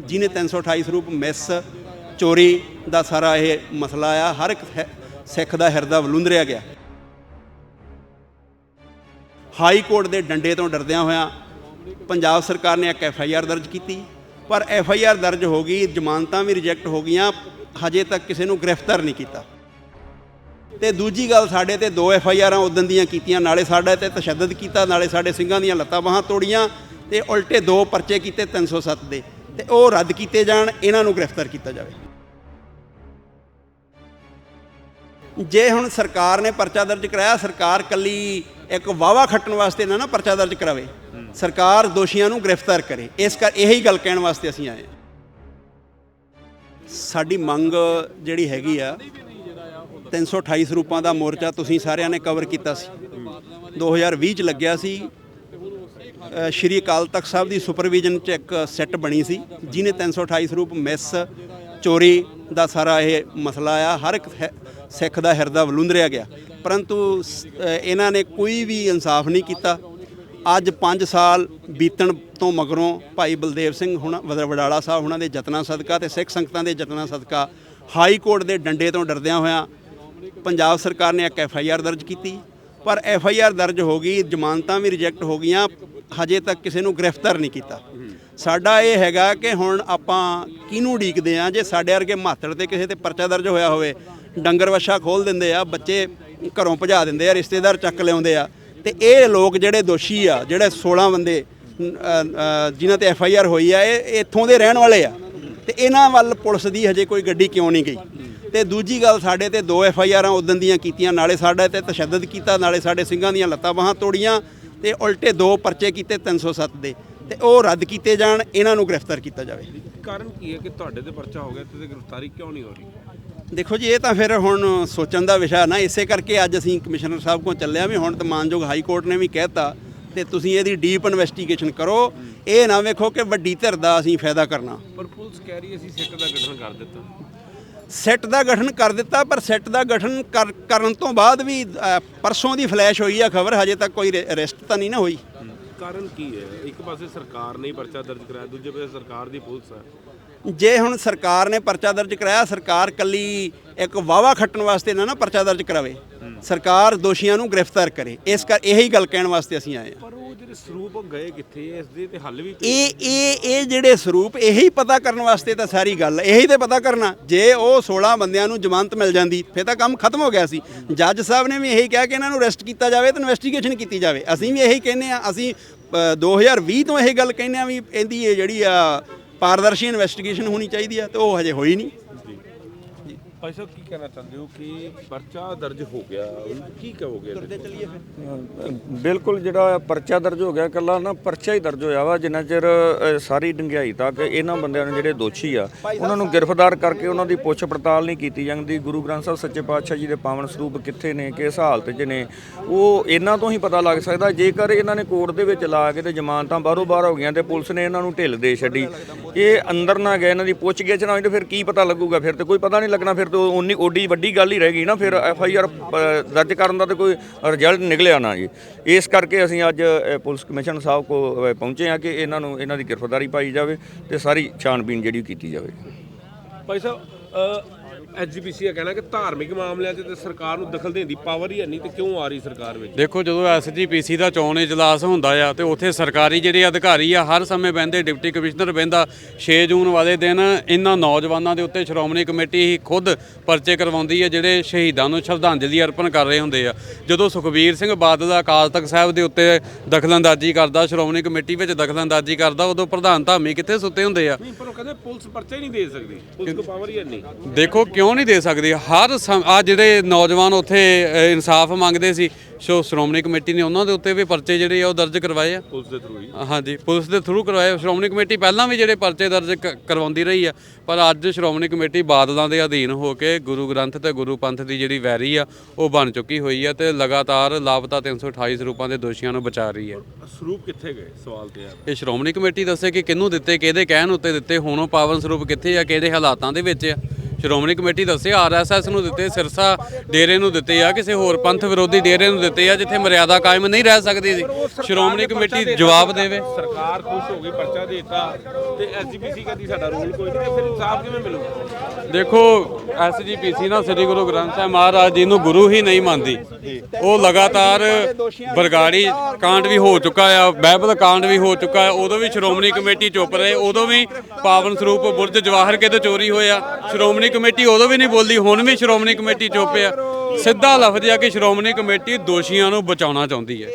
ਜਿਨੇ 328 ਸਰੂਪ ਮਿਸ ਚੋਰੀ ਦਾ ਸਾਰਾ ਇਹ ਮਸਲਾ ਆ, ਹਰ ਇੱਕ ਸਿੱਖ ਦਾ ਹਿਰਦਾ ਵਲੁੰਦਰਿਆ ਗਿਆ। ਹਾਈ ਕੋਰਟ ਦੇ ਡੰਡੇ ਤੋਂ ਡਰਦਿਆਂ ਹੋਇਆਂ ਪੰਜਾਬ ਸਰਕਾਰ ਨੇ ਇੱਕ ਐਫ ਆਈ ਆਰ ਦਰਜ ਕੀਤੀ। ਪਰ ਐਫ ਆਈ ਆਰ ਦਰਜ ਹੋ ਗਈ, ਜ਼ਮਾਨਤਾਂ ਵੀ ਰਿਜੈਕਟ ਹੋ ਗਈਆਂ, ਹਜੇ ਤੱਕ ਕਿਸੇ ਨੂੰ ਗ੍ਰਿਫਤਾਰ ਨਹੀਂ ਕੀਤਾ। ਤੇ ਦੂਜੀ ਗੱਲ ਸਾਡੇ ਤੇ ਦੋ ਐਫ ਆਈ ਆਰਾਂ ਉਦੋਂ ਦੀਆਂ ਕੀਤੀਆਂ, ਨਾਲੇ ਸਾਡੇ ਤੇ ਤਸ਼ੱਦਦ ਕੀਤਾ, ਨਾਲੇ ਸਾਡੇ ਸਿੰਘਾਂ ਦੀਆਂ ਲੱਤਾਂ ਬਾਹਾਂ ਤੋੜੀਆਂ ਤੇ ਉਲਟੇ ਦੋ ਪਰਚੇ ਕੀਤੇ 307 ਦੇ। ਤੇ ਉਹ ਰੱਦ ਕੀਤੇ ਜਾਣ, ਇਹਨਾਂ ਨੂੰ ਗ੍ਰਿਫਤਾਰ ਕੀਤਾ ਜਾਵੇ। ਜੇ ਹੁਣ ਸਰਕਾਰ ਨੇ ਪਰਚਾ ਦਰਜ ਕਰਾਇਆ, ਸਰਕਾਰ ਕੱਲੀ ਇੱਕ ਵਾਵਾ ਖੱਟਣ ਵਾਸਤੇ ਨਾ ਨਾ ਪਰਚਾ ਦਰਜ ਕਰਾਵੇ। ਸਰਕਾਰ ਦੋਸ਼ੀਆਂ ਨੂੰ ਗ੍ਰਿਫਤਾਰ ਕਰੇ। ਇਸ ਕਰ ਇਹੀ ਗੱਲ ਕਹਿਣ ਵਾਸਤੇ ਅਸੀਂ ਆਏ ਹਾਂ। ਸਾਡੀ ਮੰਗ ਜਿਹੜੀ ਹੈਗੀ ਆ 328 ਸਰੂਪਾਂ ਦਾ ਮੋਰਚਾ ਤੁਸੀਂ ਸਾਰਿਆਂ ਨੇ ਕਵਰ ਕੀਤਾ ਸੀ। 2020 ਚ ਲੱਗਿਆ ਸੀ। ਸ਼੍ਰੀ ਅਕਾਲ ਤਖਤ ਸਾਹਿਬ ਦੀ ਸੁਪਰਵਿਜ਼ਨ ਚ ਇੱਕ ਸੈੱਟ ਬਣੀ ਸੀ ਜਿਨੇ 328 ਸਰੂਪ ਮਿਸ ਚੋਰੀ ਦਾ ਸਾਰਾ ਇਹ ਮਸਲਾ ਆ ਹਰ ਇੱਕ ਸਿੱਖ ਦਾ ਹਿਰਦਾ ਵਲੁੰਦਰਿਆ ਗਿਆ। ਪਰੰਤੂ ਸ- ਇਹਨਾਂ ਨੇ ਕੋਈ ਵੀ ਇਨਸਾਫ ਨਹੀਂ ਕੀਤਾ। ਅੱਜ 5 ਸਾਲ ਬੀਤਣ ਤੋਂ ਮਗਰੋਂ ਭਾਈ ਬਲਦੇਵ ਸਿੰਘ ਹੁਣ ਵਡਾਲਾ ਸਾਹਿਬ ਉਹਨਾਂ ਦੇ ਯਤਨਾਂ ਸਦਕਾ ਤੇ ਸਿੱਖ ਸੰਗਤਾਂ ਦੇ ਯਤਨਾਂ ਸਦਕਾ ਹਾਈ ਕੋਰਟ ਦੇ ਡੰਡੇ ਤੋਂ ਡਰਦਿਆਂ ਹੋਇਆਂ ਪੰਜਾਬ ਸਰਕਾਰ ਨੇ ਇੱਕ ਐਫ ਆਈ ਆਰ ਦਰਜ ਕੀਤੀ। ਪਰ ਐਫ ਆਈ ਆਰ ਦਰਜ ਹੋ ਗਈ, ਜ਼ਮਾਨਤਾਂ ਵੀ ਰਿਜੈਕਟ ਹੋ ਗਈਆਂ। ਹਜੇ ਤੱਕ ਕਿਸੇ ਨੂੰ ਗ੍ਰਿਫਤਾਰ ਨਹੀਂ ਕੀਤਾ। ਸਾਡਾ ਇਹ ਹੈਗਾ ਕਿ ਹੁਣ ਆਪਾਂ ਕਿਹਨੂੰ ਉਡੀਕਦੇ ਆ ਜੇ ਸਾਡੇ ਵਰਗੇ ਮਾਤੜ ਤੇ ਕਿਸੇ ਤੇ ਪਰਚਾ ਦਰਜ ਹੋਇਆ ਹੋਵੇ ਡੰਗਰ ਵੱਛਾ ਖੋਲ ਦਿੰਦੇ ਆ ਬੱਚੇ ਘਰੋਂ ਭਜਾ ਦਿੰਦੇ ਆ ਰਿਸ਼ਤੇਦਾਰ ਚੱਕ ਲਿਆਉਂਦੇ ਆ ਤੇ ਇਹ ਲੋਕ ਜਿਹੜੇ ਦੋਸ਼ੀ ਆ ਜਿਹੜੇ 16 ਬੰਦੇ ਅ, ਜਿਨ੍ਹਾਂ ਤੇ ਐਫ ਆਈ ਆਰ ਹੋਈ ਆ ਇਹ ਇੱਥੋਂ ਦੇ ਰਹਿਣ ਵਾਲੇ ਆ। ਤੇ ਇਹਨਾਂ ਵੱਲ ਪੁਲਿਸ ਦੀ ਹਜੇ ਕੋਈ ਗੱਡੀ ਕਿਉਂ ਨਹੀਂ ਗਈ? ਤੇ ਦੂਜੀ ਗੱਲ ਸਾਡੇ ਤੇ ਦੋ ਐਫ ਆਈ ਆਰਾਂ ਉਦੋਂ ਦੀਆਂ ਕੀਤੀਆਂ ਨਾਲੇ ਸਾਡੇ ਤੇ ਤਸ਼ੱਦਦ ਕੀਤਾ ਨਾਲੇ ਸਾਡੇ ਸਿੰਘਾਂ ਦੀਆਂ ਲੱਤਾਂ ਬਾਹਾਂ ਤੋੜੀਆਂ ਤੇ ਉਲਟੇ ਦੋ ਪਰਚੇ ਕੀਤੇ 307 ਦੇ ਤੇ ਉਹ ਰੱਦ ਕੀਤੇ ਜਾਣ ਇਹਨਾਂ ਨੂੰ ਗ੍ਰਿਫਤਾਰ ਕੀਤਾ ਜਾਵੇ। ਕਾਰਨ ਕੀ ਹੈ ਕਿ ਤੁਹਾਡੇ ਤੇ ਪਰਚਾ ਹੋ ਗਿਆ ਤੇ ਗ੍ਰਿਫਤਾਰੀ ਕਿਉਂ ਨਹੀਂ ਹੋ ਰਹੀ? ਦੇਖੋ ਜੀ ਇਹ ਤਾਂ ਫਿਰ ਹੁਣ ਸੋਚਣ ਦਾ ਵਿਸ਼ਾ ਨਾ ਇਸੇ ਕਰਕੇ ਅੱਜ ਅਸੀਂ ਕਮਿਸ਼ਨਰ ਸਾਹਿਬ ਕੋਲ ਚੱਲੇ ਆ ਵੀ ਹੁਣ ਤਾਂ ਮਾਨਯੋਗ ਹਾਈ ਕੋਰਟ ਨੇ ਵੀ ਕਹਿਤਾ ਤੇ ਤੁਸੀਂ ਇਹਦੀ ਡੀਪ ਇਨਵੈਸਟੀਗੇਸ਼ਨ ਕਰੋ। ਇਹ ਨਾ ਵੇਖੋ ਕਿ ਵੱਡੀ ਧਿਰ ਦਾ ਅਸੀਂ ਫਾਇਦਾ ਕਰਨਾ। ਪਰ ਪੁਲਿਸ ਕਹਿ ਰਹੀ ਅਸੀਂ ਸਿੱਟ ਦਾ ਗਠਨ ਕਰ ਦਿੱਤਾ। ਸੈੱਟ ਦਾ ਗਠਨ ਕਰ ਦਿੱਤਾ ਪਰ ਸੈੱਟ ਦਾ ਗਠਨ ਕਰ- ਕਰਨ ਤੋਂ ਬਾਅਦ ਵੀ ਪਰਸੋਂ ਦੀ ਫਲੈਸ਼ ਹੋਈ ਆ ਖਬਰ ਹਜੇ ਤੱਕ ਕੋਈ ਅਰੈਸਟ ਤਾਂ ਨਹੀਂ ਨਾ ਹੋਈ। ਕਾਰਨ ਕੀ ਹੈ? ਇੱਕ ਪਾਸੇ ਸਰਕਾਰ ਨੇ ਪਰਚਾ ਦਰਜ ਕਰਾਇਆ ਦੂਜੇ ਪਾਸੇ ਸਰਕਾਰ ਦੀ ਪੁਲਿਸ ਹੈ। ਜੇ ਹੁਣ ਸਰਕਾਰ ਨੇ ਪਰਚਾ ਦਰਜ ਕਰਾਇਆ ਸਰਕਾਰ ਕੱਲੀ ਇੱਕ ਵਾਵਾ ਖੱਟਣ ਵਾਸਤੇ ਨਾ ਨਾ ਪਰਚਾ ਦਰਜ ਕਰਾਵੇ। ਸਰਕਾਰ ਦੋਸ਼ੀਆਂ ਨੂੰ ਗ੍ਰਿਫਤਾਰ ਕਰੇ। ਇਸ ਕਰ ਇਹੀ ਗੱਲ ਕਹਿਣ ਵਾਸਤੇ ਅਸੀਂ ਆਏ ਹਾਂ। ਪਰ ਉਹ ਜਿਹੜੇ ਸਰੂਪ ਗਏ ਕਿੱਥੇ? ਇਸ ਦੇ ਤੇ ਹੱਲ ਵੀ ਇਹ ਇਹ ਇਹ ਜਿਹੜੇ ਸਰੂਪ ਇਹੀ ਪਤਾ ਕਰਨ ਵਾਸਤੇ ਤਾਂ ਸਾਰੀ ਗੱਲ ਹੈ। ਇਹੀ ਤੇ ਪਤਾ ਕਰਨਾ। ਜੇ ਉਹ 16 ਬੰਦਿਆਂ ਨੂੰ ਜ਼ਮਾਨਤ ਮਿਲ ਜਾਂਦੀ ਫਿਰ ਤਾਂ ਕੰਮ ਖਤਮ ਹੋ ਗਿਆ ਸੀ। ਜੱਜ ਸਾਹਿਬ ਨੇ ਵੀ ਇਹੀ ਕਿਹਾ ਕਿ ਇਹਨਾਂ ਨੂੰ ਅਰੈਸਟ ਕੀਤਾ ਜਾਵੇ ਤੇ ਇਨਵੈਸਟੀਗੇਸ਼ਨ ਕੀਤੀ ਜਾਵੇ। ਅਸੀਂ ਵੀ ਇਹੀ ਕਹਿੰਦੇ ਆ ਅਸੀਂ ਅ, 2020 ਤੋਂ ਇਹ ਗੱਲ ਕਹਿੰਦੇ ਆ ਵੀ ਇਹਦੀ ਇਹ ਜਿਹੜੀ ਆ ਪਾਰਦਰਸ਼ੀ ਇਨਵੈਸਟੀਗੇਸ਼ਨ ਹੋਣੀ ਚਾਹੀਦੀ ਆ ਤੇ ਉਹ ਹਜੇ ਹੋਈ ਨਹੀਂ। ਭਾਈ ਸਾਹਿਬ ਕੀ ਕਹਿਣਾ ਚਾਹੁੰਦੇ ਹੋ ਕਿ ਪਰਚਾ ਦਰਜ ਹੋ ਗਿਆ? ਕੀ ਕਹੋਗੇ ਇਹਦੇ ਤੇ? ਬਿਲਕੁਲ ਜਿਹੜਾ ਪਰਚਾ ਦਰਜ ਹੋ ਗਿਆ ਕੱਲਾ ਨਾ ਪਰਚਾ ਹੀ ਦਰਜ ਹੋਇਆ ਵਾ ਜਿੰਨਾ ਚਿਰ ਸਾਰੀ ਡੰਗਿਆਈ ਤੱਕ ਇਹਨਾਂ ਬੰਦਿਆਂ ਨੂੰ ਜਿਹੜੇ ਦੋਸ਼ੀ ਆ ਉਹਨਾਂ ਨੂੰ ਗ੍ਰਿਫਤਾਰ ਕਰਕੇ ਉਹਨਾਂ ਦੀ ਪੁੱਛ ਪੜਤਾਲ ਨਹੀਂ ਕੀਤੀ ਜਾਂਦੀ। ਗੁਰੂ ਗ੍ਰੰਥ ਸਾਹਿਬ ਸੱਚੇ ਪਾਤਸ਼ਾਹ ਜੀ ਦੇ ਪਾਵਨ ਸਰੂਪ ਕਿੱਥੇ ਨੇ ਕਿਸ ਹਾਲਤ 'ਚ ਨੇ ਉਹ ਇਹਨਾਂ ਤੋਂ ਹੀ ਪਤਾ ਲੱਗ ਸਕਦਾ। ਜੇਕਰ ਇਹਨਾਂ ਨੇ ਕੋਰਟ ਦੇ ਵਿੱਚ ਲਾ ਕੇ ਤੇ ਜ਼ਮਾਨਤਾਂ ਬਾਹਰੋਂ ਬਾਹਰ ਹੋ ਗਈਆਂ ਤੇ ਪੁਲਿਸ ਨੇ ਇਹਨਾਂ ਨੂੰ ਢਿੱਲ ਦੇ ਛੱਡੀ। ਇਹ ਅੰਦਰ ਨਾ ਗਏ ਇਹਨਾਂ ਦੀ ਪੁੱਛ ਗਿੱਛ ਨਾ ਹੋਈ ਤੇ ਫਿਰ ਕੀ ਪਤਾ ਲੱਗੂਗਾ? ਫਿਰ ਤੇ ਕੋਈ ਪਤਾ ਨਹੀਂ ਲੱਗਣਾ ਫਿਰ ਤੇ ਉਨੀ ਓਡੀ ਵੱਡੀ ਗੱਲ ਹੀ ਰਹਿ ਗਈ ਨਾ, ਫਿਰ ਐਫ ਆਈ ਆਰ ਦਰਜ ਕਰਨ ਦਾ ਤੇ ਕੋਈ ਰਿਜ਼ਲਟ ਨਿਕਲਿਆ ਨਾ ਜੀ। ਇਸ ਕਰਕੇ ਅਸੀਂ ਅੱਜ ਪੁਲਿਸ ਕਮਿਸ਼ਨ ਸਾਹਿਬ ਕੋ ਪਹੁੰਚੇ ਆ ਕਿ ਇਹਨਾਂ ਨੂੰ, ਇਹਨਾਂ ਦੀ ਗ੍ਰਿਫਤਾਰੀ ਪਾਈ ਜਾਵੇ ਤੇ ਸਾਰੀ ਛਾਣਬੀਨ ਜਿਹੜੀ ਕੀਤੀ ਜਾਵੇ। ਭਾਈ ਸਾਹਿਬ ਐਸਜੀਪੀਸੀ ਦਾ ਕਹਿਣਾ ਕਿ ਧਾਰਮਿਕ ਮਾਮਲਿਆਂ 'ਚ ਤੇ ਸਰਕਾਰ ਨੂੰ ਦਖਲ ਦੇਣ ਦੀ ਪਾਵਰ ਹੀ ਨਹੀਂ ਤੇ ਕਿਉਂ ਆ ਰਹੀ ਸਰਕਾਰ ਵਿੱਚ? ਦੇਖੋ ਜਦੋਂ ਐਸਜੀਪੀਸੀ ਦਾ ਚੋਣ ਇਜਲਾਸ ਹੁੰਦਾ ਆ ਤੇ ਉੱਥੇ ਸਰਕਾਰੀ ਜਿਹੜੇ ਅਧਿਕਾਰੀ ਆ ਹਰ ਸਮੇਂ ਬਹਿੰਦੇ ਡਿਪਟੀ ਕਮਿਸ਼ਨਰ ਬਹਿੰਦਾ। 6 ਜੂਨ ਵਾਲੇ ਦਿਨ ਇਹਨਾਂ ਨੌਜਵਾਨਾਂ ਦੇ ਉੱਤੇ ਸ਼੍ਰੋਮਣੀ ਕਮੇਟੀ ਹੀ ਖੁਦ ਪਰਚੇ ਕਰਵਾਉਂਦੀ ਹੈ ਜਿਹੜੇ ਸ਼ਹੀਦਾਂ ਨੂੰ ਸ਼ਰਧਾਂਜਲੀ ਅਰਪਣ ਕਰ ਰਹੇ ਹੁੰਦੇ ਆ। ਜਦੋਂ ਸੁਖਬੀਰ ਸਿੰਘ ਬਾਦਲ ਅਕਾਲ ਤਖਤ ਸਾਹਿਬ ਦੇ ਉੱਤੇ ਦਖਲਅੰਦਾਜ਼ੀ ਕਰਦਾ ਸ਼੍ਰੋਮਣੀ ਕਮੇਟੀ ਵਿੱਚ ਦਖਲਅੰਦਾਜ਼ੀ ਕਰਦਾ ਉਦੋਂ ਪ੍ਰਧਾਨ ਧਾਮੀ ਕਿੱਥੇ ਸੁੱਤੇ ਹੁੰਦੇ ਆ? ਨਹੀਂ ਪਰ ਉਹ ਕਹਿੰਦੇ ਪੁਲਿਸ ਪਰਚਾ ਨਹੀਂ ਦੇ ਸਕਦੀ। ਪੁਲਿਸ ਕੋਲ ਪਾਵਰ ਹੈ ਨਹੀਂ। ਦੇਖੋ ਕਿਉਂ ਨਹੀਂ ਦੇ ਸਕਦੀ? ਹਰ ਆ ਜਿਹੜੇ ਨੌਜਵਾਨ ਉੱਥੇ ਇਨਸਾਫ ਮੰਗਦੇ ਸੀ ਸੋ ਸ਼੍ਰੋਮਣੀ ਕਮੇਟੀ ਨੇ ਉਹਨਾਂ ਦੇ ਉੱਤੇ ਵੀ ਪਰਚੇ ਜਿਹੜੇ ਆ ਉਹ ਦਰਜ ਕਰਵਾਏ ਆ। ਪੁਲਿਸ ਦੇ ਥਰੂ ਹੀ। ਹਾਂਜੀ ਪੁਲਿਸ ਦੇ ਥਰੂ ਕਰਵਾਏ। ਸ਼੍ਰੋਮਣੀ ਕਮੇਟੀ ਪਹਿਲਾਂ ਵੀ ਜਿਹੜੇ ਪਰਚੇ ਦਰਜ ਕਰਵਾਉਂਦੀ ਰਹੀ ਆ ਪਰ ਅੱਜ ਸ਼੍ਰੋਮਣੀ ਕਮੇਟੀ ਬਾਦਲਾਂ ਦੇ ਅਧੀਨ ਹੋ ਕੇ ਗੁਰੂ ਗ੍ਰੰਥ ਤੇ ਗੁਰੂ ਪੰਥ ਦੀ ਜਿਹੜੀ ਵੈਰੀ ਆ ਉਹ ਬਣ ਚੁੱਕੀ ਹੋਈ ਆ ਤੇ ਲਗਾਤਾਰ ਲਾਪਤਾ 328 ਸਰੂਪਾਂ ਦੇ ਦੋਸ਼ੀਆਂ ਨੂੰ ਬਚਾ ਰਹੀ ਹੈ ਸਰੂਪ ਕਿੱਥੇ ਗਏ? ਸਵਾਲ ਤੇ ਆ। ਇਹ ਸ਼੍ਰੋਮਣੀ ਕਮੇਟੀ ਦੱਸੇ ਕਿ ਕਿਹਨੂੰ ਦਿੱਤੇ ਕਿਹਦੇ ਕਹਿਣ ਉੱਤੇ ਦਿੱਤੇ ਹੁਣ ਉਹ ਪਾਵਨ ਸਰੂਪ ਕਿੱਥੇ ਆ ਕਿਹੜੇ ਹਾਲਾਤਾਂ ਦੇ ਵਿੱਚ ਆ? ਸ਼੍ਰੋਮਣੀ ਕਮੇਟੀ ਦੱਸੇ ਆਰਐਸਐਸ ਨੂੰ ਦਿੱਤੇ ਸਿਰਸਾ ਡੇਰੇ ਨੂੰ ਦਿੱਤੇ ਆ ਕਿਸੇ ਹੋਰ ਪੰਥ ਵਿਰੋਧੀ ਡੇਰੇ ਨੂੰ ਦਿੱਤੇ ਆ ਜਿੱਥੇ ਮਰਿਆਦਾ ਕਾਇਮ ਨਹੀਂ ਰਹਿ ਸਕਦੀ ਸੀ ਸ਼੍ਰੋਮਣੀ ਕਮੇਟੀ ਜਵਾਬ ਦੇਵੇ। ਸਰਕਾਰ ਖੁਸ਼ ਹੋ ਗਈ ਪਰਚਾ ਦੇਤਾ ਤੇ ਐਸਜੀਪੀਸੀ ਕਹਿੰਦੀ ਸਾਡਾ ਰੂਲ ਕੋਈ ਨਹੀਂ ਫਿਰ ਇਨਸਾਫ ਕਿਵੇਂ ਮਿਲੂਗਾ ਦੇਖੋ ਐਸਜੀਪੀਸੀ ਨਾ ਸ੍ਰੀ ਗੁਰੂ ਗ੍ਰੰਥ ਸਾਹਿਬ ਮਹਾਰਾਜ ਜੀ ਨੂੰ ਗੁਰੂ ਹੀ ਨਹੀਂ ਮੰਨਦੀ। ਉਹ ਲਗਾਤਾਰ ਬਰਗਾੜੀ ਕਾਂਡ ਵੀ ਹੋ ਚੁੱਕਾ ਆ ਬਾਈਬਲ ਕਾਂਡ ਵੀ ਹੋ ਚੁੱਕਾ ਹੈ ਉਦੋਂ ਵੀ ਸ਼੍ਰੋਮਣੀ ਕਮੇਟੀ ਚੁੱਪ ਰਹੇ ਉਦੋਂ ਵੀ ਪਾਵਨ ਸਰੂਪ ਬੁਰਜ ਜਵਾਹਰ ਕੇ ਤੋਂ ਚੋਰੀ ਹੋਇਆ ਸ਼੍ਰੋਮਣੀ ਕਮੇਟੀ ਉਦੋਂ ਵੀ ਨਹੀਂ ਬੋਲਦੀ, ਹੁਣ ਵੀ ਸ਼੍ਰੋਮਣੀ ਕਮੇਟੀ ਚੁੱਪ ਆ। ਸਿੱਧਾ ਲਫ਼ਜ਼ ਆ ਕਿ ਸ਼੍ਰੋਮਣੀ ਕਮੇਟੀ ਦੋਸ਼ੀਆਂ ਨੂੰ ਬਚਾਉਣਾ ਚਾਹੁੰਦੀ ਹੈ।